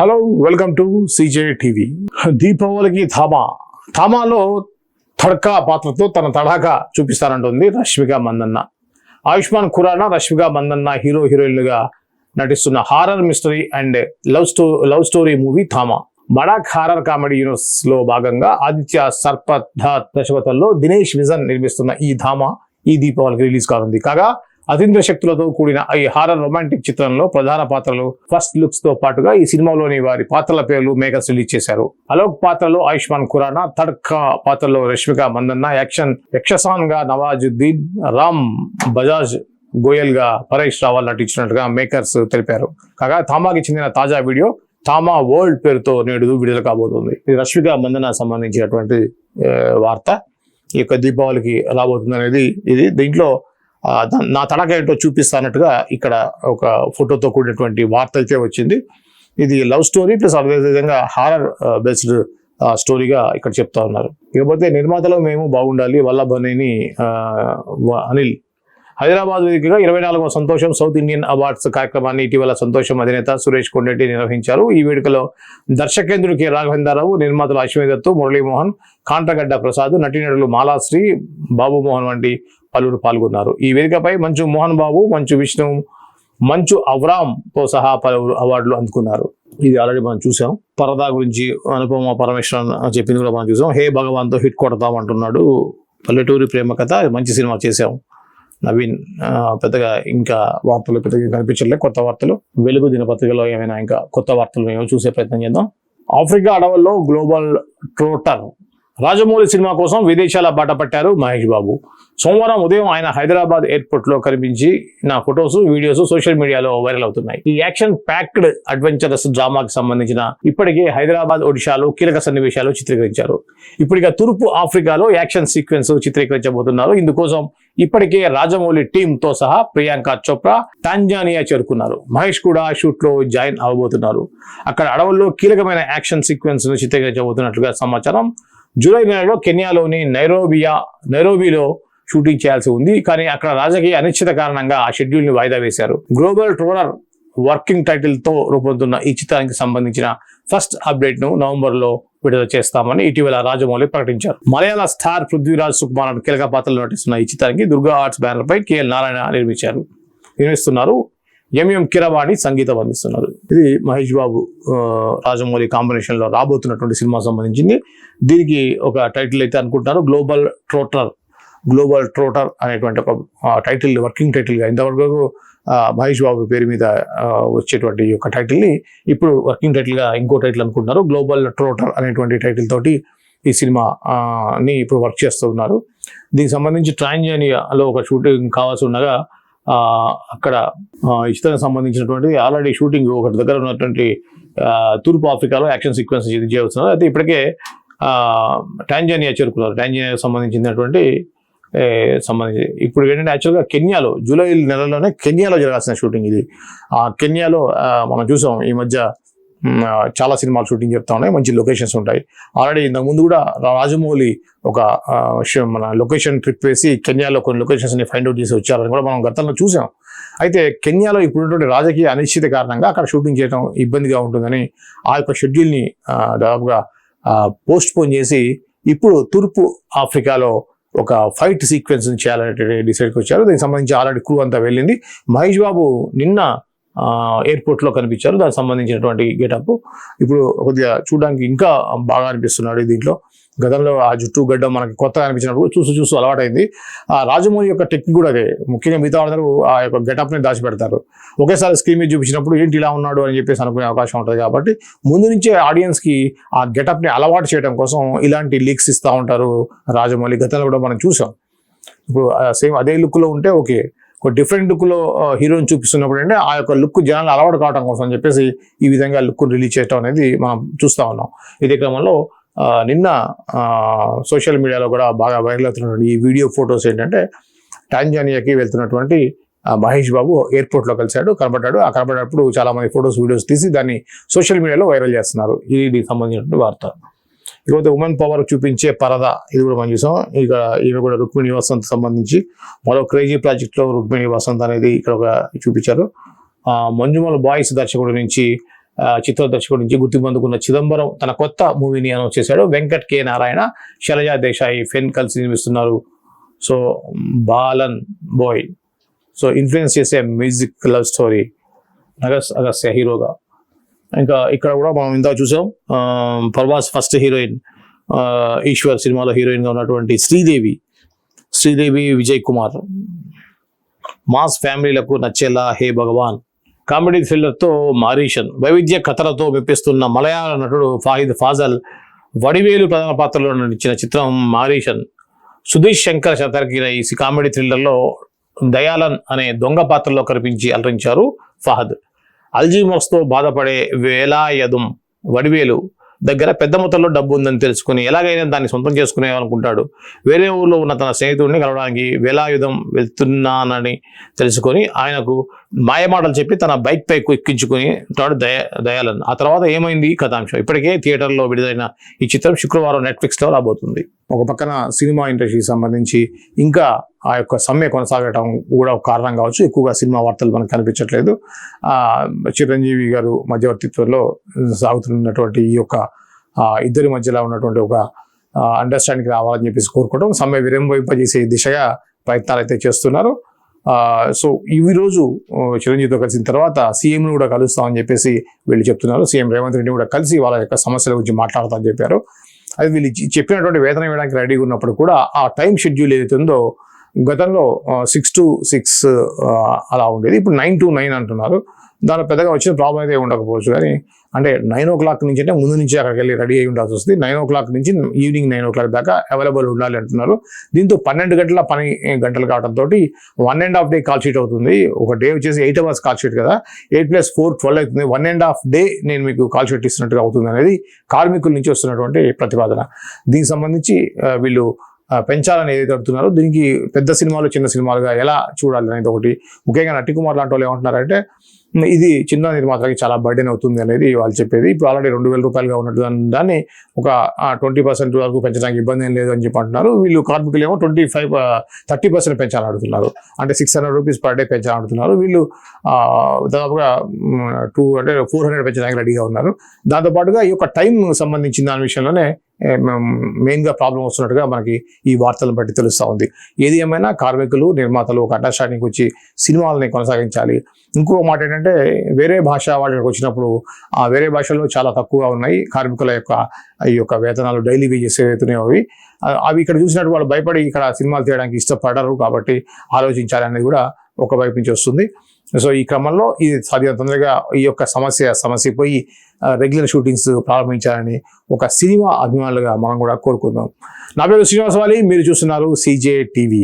Hello welcome to CJ TV దీపావళికి థామా థామాలో తడకా పాత్రతో తన తడాకా చూపిస్తానంటుంది రష్మిక మందన్న. ఆయుష్మాన్ ఖురానా రష్మిక మందన్న హీరో హీరోయిన్లుగా నటిస్తున్న హారర్ మిస్టరీ అండ్ లవ్ స్టో లవ్ స్టోరీ మూవీ థామా బడాక్ హారర్ కామెడీ యూనివర్స్లో భాగంగా ఆదిత్య సర్పథ దశపథంలో దినేష్ విజన్ నిర్మిస్తున్న ఈ ధామా ఈ దీపావళికి రిలీజ్ కానుంది. కాగా అతీంద్ర శక్తులతో కూడిన ఈ హారర్ రొమాంటిక్ చిత్రంలో ప్రధాన పాత్రలు ఫస్ట్ లుక్స్తో పాటుగా ఈ సినిమాలోని వారి పాత్రల పేర్లు మేకర్స్ రిలీజ్ చేశారు. అలోక్ పాత్రలో ఆయుష్మాన్ ఖురానా తడ్కా పాత్రలో రష్మిక మందన్న యాక్షన్ యక్షసాన్గా నవాజుద్దీన్ రామ్ బజాజ్ గోయల్గా పరేష్ రావాల్ నటించినట్టుగా మేకర్స్ తెలిపారు. కాగా థామాకి చెందిన తాజా వీడియో థామా వరల్డ్ పేరుతో నేడు విడుదల కాబోతుంది. ఇది రష్మిక మందన సంబంధించినటువంటి వార్త. ఈ యొక్క దీపావళికి రాబోతుంది అనేది ఇది. దీంట్లో నా తడక ఏంటో చూపిస్తానట్టుగా ఇక్కడ ఒక ఫోటోతో కూడినటువంటి వార్త అయితే వచ్చింది. ఇది లవ్ స్టోరీ ప్లస్ అదేవిధంగా హారర్ బేస్డ్ స్టోరీగా ఇక్కడ చెప్తా ఉన్నారు. ఇకపోతే నిర్మాతలో మేము బాగుండాలి వల్లభనేని అనిల్. హైదరాబాద్ వేదికగా ఇరవై నాలుగవ సంతోషం సౌత్ ఇండియన్ అవార్డ్స్ కార్యక్రమాన్ని ఇటీవల సంతోషం అధినేత సురేష్ కొండెట్టి నిర్వహించారు. ఈ వేడుకలో దర్శకేంద్రుడు కె. రాఘవేంద్రరావు నిర్మాతలు అశ్వదత్తు మురళీమోహన్ కాంట్రగడ్డ ప్రసాద్ నటీనటులు మాలాశ్రీ బాబుమోహన్ వంటి పలువురు పాల్గొన్నారు. ఈ వేదికపై మంచు మోహన్ బాబు మంచు విష్ణు మంచు అవరామ్తో సహా పలువురు అవార్డులు అందుకున్నారు. ఇది ఆల్రెడీ మనం చూసాం. పరదా గురించి అనుపమ పరమేశ్వరన్ చెప్పింది కూడా మనం చూసాం. హే భగవాన్తో హిట్ కొడతాం అంటున్నాడు పల్లెటూరి ప్రేమ కథ. మంచి సినిమా చేసాం నవీన్ పెద్దగా ఇంకా వార్తలు పెద్దగా కనిపించట్లేదు కొత్త వార్తలు. వెలుగు దినపత్రికలో ఏమైనా ఇంకా కొత్త వార్తలు మేము చూసే ప్రయత్నం చేద్దాం. ఆఫ్రికా అడవుల్లో గ్లోబల్ ట్రోటర్ రాజమౌళి సినిమా కోసం విదేశాల బాట పట్టారు మహేష్ బాబు. సోమవారం ఉదయం ఆయన హైదరాబాద్ ఎయిర్పోర్ట్లో కనిపించి నా ఫొటోస్ వీడియోస్ సోషల్ మీడియాలో వైరల్ అవుతున్నాయి. ఈ యాక్షన్ ప్యాక్డ్ అడ్వెంచరస్ డ్రామాకి సంబంధించిన ఇప్పటికే హైదరాబాద్ ఒడిశాలో కీలక సన్నివేశాలు చిత్రీకరించారు. ఇప్పటిక తూర్పు ఆఫ్రికాలో యాక్షన్ సీక్వెన్స్ చిత్రీకరించబోతున్నారు. ఇందుకోసం ఇప్పటికే రాజమౌళి టీమ్తో సహా ప్రియాంక చోప్రా టాంజానియా చేరుకున్నారు. మహేష్ కూడా షూట్లో జాయిన్ అవ్వబోతున్నారు అక్కడ అడవుల్లో కీలకమైన యాక్షన్ సీక్వెన్స్ను చిత్రీకరించబోతున్నట్లుగా సమాచారం. జూలై నెలలో కెన్యాలోని నైరోబియా నైరోబిలో షూటింగ్ చేయాల్సి ఉంది. కానీ అక్కడ రాజకీయ అనిశ్చిత కారణంగా ఆ షెడ్యూల్ని వాయిదా వేశారు. గ్లోబల్ ట్రోలర్ వర్కింగ్ టైటిల్తో రూపొందుతున్న ఈ చిత్రానికి సంబంధించిన ఫస్ట్ అప్డేట్ను నవంబర్లో విడుదల చేస్తామని ఇటీవల రాజమౌళి ప్రకటించారు. మలయాళ స్టార్ పృథ్వీరాజ్ సుకుమార్ కీలక పాత్రలు నటిస్తున్న ఈ చిత్రానికి దుర్గా ఆర్ట్స్ బ్యానర్ పై కేఎల్ నారాయణ నిర్మించారు. నిర్మిస్తున్నారు ఎంఎం కిరవాణి సంగీతం అందిస్తున్నారు. ఇది మహేష్ బాబు రాజమౌళి కాంబినేషన్లో రాబోతున్నటువంటి సినిమా సంబంధించింది. దీనికి ఒక టైటిల్ అయితే అనుకుంటున్నారు గ్లోబల్ ట్రోటర్ గ్లోబల్ ట్రోటర్ అనేటువంటి ఒక టైటిల్ వర్కింగ్ టైటిల్గా ఇంతవరకు మహేష్ బాబు పేరు మీద వచ్చేటువంటి యొక్క టైటిల్ని ఇప్పుడు వర్కింగ్ టైటిల్గా ఇంకో టైటిల్ అనుకుంటున్నారు గ్లోబల్ ట్రోటర్ అనేటువంటి టైటిల్ తోటి ఈ సినిమా ని ఇప్పుడు వర్క్ చేస్తూ ఉన్నారు. దీనికి సంబంధించి ట్రాంజానియాలో ఒక షూటింగ్ కావాల్సి ఉండగా అక్కడ ఆ, సంబంధించినటువంటి ఆల్రెడీ షూటింగ్ ఒకటి దగ్గర ఉన్నటువంటి తూర్పు ఆఫ్రికాలో యాక్షన్ సీక్వెన్స్ చేస్తున్నారు అయితే ఇప్పటికే టాంజానియా చేరుకున్నారు. టాంజానియాకి సంబంధించినటువంటి సంబంధించి. ఇప్పుడు ఏంటంటే యాక్చువల్గా కెన్యాలో జూలై నెలలోనే కెన్యాలో జరగాల్సిన షూటింగ్ ఇది. ఆ కెన్యాలో మనం చూసాం ఈ మధ్య చాలా సినిమాలు షూటింగ్ చెప్తా ఉన్నాయి మంచి లొకేషన్స్ ఉంటాయి. ఆల్రెడీ ఇంతకు ముందు కూడా రాజమౌళి ఒక విషయం మన లొకేషన్ ట్రిప్ వేసి కెన్యాలో కొన్ని లొకేషన్స్ని ఫైండ్ అవుట్ చేసి వచ్చారని కూడా మనం గతంలో చూసాం. అయితే కెన్యాలో ఇప్పుడున్నటువంటి రాజకీయ అనిశ్చిత కారణంగా అక్కడ షూటింగ్ చేయడం ఇబ్బందిగా ఉంటుందని ఆ యొక్క షెడ్యూల్ని దాదాపుగా పోస్ట్ పోన్ చేసి ఇప్పుడు తూర్పు ఆఫ్రికాలో ఒక ఫైట్ సీక్వెన్స్ చేయాలనే డిసైడ్కి వచ్చారు దీనికి సంబంధించి ఆల్రెడీ క్రూ అంతా వెళ్ళింది. మహేష్ బాబు నిన్న ఎయిర్పోర్ట్లో కనిపించారు. దానికి సంబంధించినటువంటి గెటప్ ఇప్పుడు కొద్దిగా చూడడానికి ఇంకా బాగా అనిపిస్తున్నాడు దీంట్లో. గతంలో ఆ జుట్టు గడ్డ మనకి కొత్తగా అనిపించినప్పుడు చూసి చూసి అలవాటైంది. ఆ రాజమౌళి యొక్క టెక్నిక్ కూడా అదే. ముఖ్యంగా మిగతా వాళ్ళందరూ ఆ యొక్క గెటప్ని దాచిపెడతారు. ఒకేసారి స్క్రీన్ మీద చూపించినప్పుడు ఏంటి ఇలా ఉన్నాడు అని చెప్పేసి అనుకునే అవకాశం ఉంటుంది కాబట్టి ముందు నుంచే ఆడియన్స్కి ఆ గెటప్ని అలవాటు చేయడం కోసం ఇలాంటి లీక్స్ ఇస్తూ ఉంటారు రాజమౌళి. గతంలో కూడా మనం చూసాం. ఇప్పుడు సేమ్ అదే లుక్లో ఉంటే ఓకే. ఒక డిఫరెంట్ లుక్లో హీరోని చూపిస్తున్నప్పుడు అంటే ఆ యొక్క లుక్ జనాలు అలవాటు కావడం కోసం అని చెప్పేసి ఈ విధంగా లుక్ రిలీజ్ చేయడం అనేది మనం చూస్తా ఉన్నాం. ఇదే క్రమంలో నిన్న సోషల్ మీడియాలో కూడా బాగా వైరల్ అవుతున్నటువంటి ఈ వీడియో ఫొటోస్ ఏంటంటే టాంజానియాకి వెళ్తున్నటువంటి మహేష్ బాబు ఎయిర్పోర్ట్లో కలిశాడు కనబడ్డాడు. ఆ కనబడేటప్పుడు చాలా మంది ఫొటోస్ వీడియోస్ తీసి దాన్ని సోషల్ మీడియాలో వైరల్ చేస్తున్నారు. ఇది దీనికి సంబంధించినటువంటి వార్త. ఇకపోతే ఉమెన్ పవర్ చూపించే పరద ఇది కూడా మనం చూసాం. ఇక ఈయన కూడా రుక్మిణి వసంత్ సంబంధించి మరో క్రేజీ ప్రాజెక్ట్లో రుక్మిణి వసంత్ అనేది ఇక్కడ ఒక చూపించారు. మంజుమల్ బాయ్స్ దర్శకుడు నుంచి చిత్ర దర్శకుడి నుంచి గుర్తింపు అందుకున్న చిదంబరం తన కొత్త మూవీని అనౌన్స్ చేశాడు. వెంకట్ కే. నారాయణ శైలజా దేశాయి ఫెన్ కలిసి నిర్మిస్తున్నారు. సో బాలన్ బాయ్. సో ఇన్ఫ్లుయెన్స్ చేసే మ్యూజిక్ లవ్ స్టోరీ అగస్ అగస్య హీరోగా. ఇంకా ఇక్కడ కూడా మనం ఇంత చూసాం ప్రభాస్ పర్వాస్ ఫస్ట్ హీరోయిన్ ఈశ్వర్ సినిమాలో హీరోయిన్గా ఉన్నటువంటి శ్రీదేవి. శ్రీదేవి విజయ్ కుమార్. మాస్ ఫ్యామిలీలకు నచ్చేలా హే భగవాన్. కామెడీ థ్రిల్లర్తో మారీషన్ వైవిధ్య కథలతో మెప్పిస్తున్న మలయాళ నటుడు ఫాహిద్ ఫాజల్ వడివేలు ప్రధాన పాత్రలో నటించిన చిత్రం మారీషన్ సుధీష్ శంకర్ శతర్కిన ఈ కామెడీ థ్రిల్లర్లో దయాలన్ అనే దొంగ పాత్రలో కనిపించి అలరించారు ఫహద్. అల్జీమోస్తో బాధపడే వేలాయదుం వడివేలు దగ్గర పెద్ద మొత్తంలో డబ్బు ఉందని తెలుసుకుని ఎలాగైనా దాన్ని సొంతం చేసుకునే అనుకుంటాడు వేరే ఊర్లో ఉన్న తన స్నేహితుడిని కలవడానికి వేలాయుధం వెళ్తున్నానని తెలుసుకొని ఆయనకు మాయమాటలు చెప్పి తన బైక్ పై ఎక్కించుకుని ఉంటాడు దయ దయాలన్ ఆ తర్వాత ఏమైంది కథాంశం? ఇప్పటికే థియేటర్లో విడుదలైన ఈ చిత్రం శుక్రవారం నెట్ఫ్లిక్స్లో రాబోతుంది. ఒక పక్కన సినిమా ఇండస్ట్రీకి సంబంధించి ఇంకా ఆ యొక్క సమ్మె కొనసాగటం కూడా ఒక కారణం కావచ్చు. ఎక్కువగా సినిమా వార్తలు మనకు కనిపించట్లేదు. చిరంజీవి గారు మధ్యవర్తిత్వంలో సాగుతున్నటువంటి ఈ యొక్క ఇద్దరి మధ్యలో ఉన్నటువంటి ఒక అండర్స్టాండింగ్ రావాలని చెప్పేసి కోరుకోవడం సమ్మె విరంభింపజేసే దిశగా ప్రయత్నాలు అయితే చేస్తున్నారు. సో ఈ రోజు చిరంజీవితో కలిసిన తర్వాత సీఎంను కూడా కలుస్తామని చెప్పేసి వీళ్ళు చెప్తున్నారు. సీఎం రేవంత్ రెడ్డి కూడా కలిసి వాళ్ళ యొక్క సమస్యల గురించి మాట్లాడతామని చెప్పారు. అది వీళ్ళు చెప్పినటువంటి వేతనం ఇవ్వడానికి రెడీగా ఉన్నప్పుడు కూడా ఆ టైం షెడ్యూల్ ఏదైతే ఉందో గతంలో సిక్స్ టు సిక్స్ అలా ఉండేది. ఇప్పుడు నైన్ టు నైన్ అంటున్నారు. దానిలో పెద్దగా వచ్చిన ప్రాబ్లం అయితే ఉండకపోవచ్చు కానీ అంటే నైన్ ఓ క్లాక్ నుంచి అంటే ముందు నుంచి అక్కడికి వెళ్ళి రెడీ అయి ఉండాల్సి వస్తుంది. నైన్ ఓ క్లాక్ నుంచి ఈవినింగ్ నైన్ ఓ క్లాక్ దాకా అవైలబుల్ ఉండాలి అంటున్నారు. దీంతో పన్నెండు గంటల పని గంటలు కావడంతో one and half day call sheet అవుతుంది. ఒక డే వచ్చేసి ఎయిట్ అవర్స్ కాల్ షీట్ కదా. ఎయిట్ ప్లస్ ఫోర్ ట్వెల్వ్ అవుతుంది. వన్ అండ్ హాఫ్ డే నేను మీకు కాల్ షీట్ ఇస్తున్నట్టుగా అవుతుంది అనేది కార్మికుల నుంచి వస్తున్నటువంటి ప్రతిపాదన. దీనికి సంబంధించి వీళ్ళు పెంచాలని ఏదైతే అడుగుతున్నారో దీనికి పెద్ద సినిమాలు చిన్న సినిమాలుగా ఎలా చూడాలి అనేది ఒకటి. ముఖ్యంగా నటి లాంటి వాళ్ళు ఏమంటున్నారంటే ఇది చిన్న నిర్మాతలకి చాలా బర్డెన్ అవుతుంది అనేది వాళ్ళు చెప్పేది. ఇప్పుడు ఆల్రెడీ రెండు వేల రూపాయలుగా ఉన్నట్టు దాన్ని- ఒక ట్వంటీ పర్సెంట్ వరకు పెంచడానికి ఇబ్బంది ఏం లేదు అని చెప్పి అంటున్నారు. వీళ్ళు కార్మికులు ఏమో ట్వంటీ ఫైవ్ థర్టీ పర్సెంట్ పెంచాలని అడుగుతున్నారు. అంటే six hundred rupees per day పెంచాలని అడుగుతున్నారు. వీళ్ళు దాదాపుగా టూ అంటే ఫోర్ హండ్రెడ్ పెంచడానికి రెడీగా ఉన్నారు. దాంతోపాటుగా ఈ యొక్క టైం సంబంధించిన దాని విషయంలోనే మెయిన్గా ప్రాబ్లం వస్తున్నట్టుగా మనకి ఈ వార్తలను బట్టి తెలుస్తూ ఉంది. ఏది ఏమైనా కార్మికులు నిర్మాతలు ఒక అండర్స్టాండింగ్ వచ్చి సినిమాలని కొనసాగించాలి. ఇంకో మాట ఏంటంటే వేరే భాష వాళ్ళకి వచ్చినప్పుడు ఆ వేరే భాషలో చాలా తక్కువగా ఉన్నాయి. కార్మికుల యొక్క ఈ యొక్క వేతనాలు డైలీ వేజెస్ ఏవైతున్నాయో అవి. అవి ఇక్కడ చూసినట్టు వాళ్ళు భయపడి ఇక్కడ సినిమాలు తీయడానికి ఇష్టపడరు కాబట్టి ఆలోచించాలి అనేది కూడా ఒక వైపు నుంచి వస్తుంది. సో ఈ క్రమంలో ఇది సాధ్యం తొందరగా ఈ యొక్క సమస్య సమస్య పోయి రెగ్యులర్ షూటింగ్స్ ప్రారంభించాలని ఒక సినిమా అభిమానులుగా మనం కూడా కోరుకుందాం. నా పేరు శ్రీనివాస వాలి మీరు చూస్తున్నారు సీజే టీవీ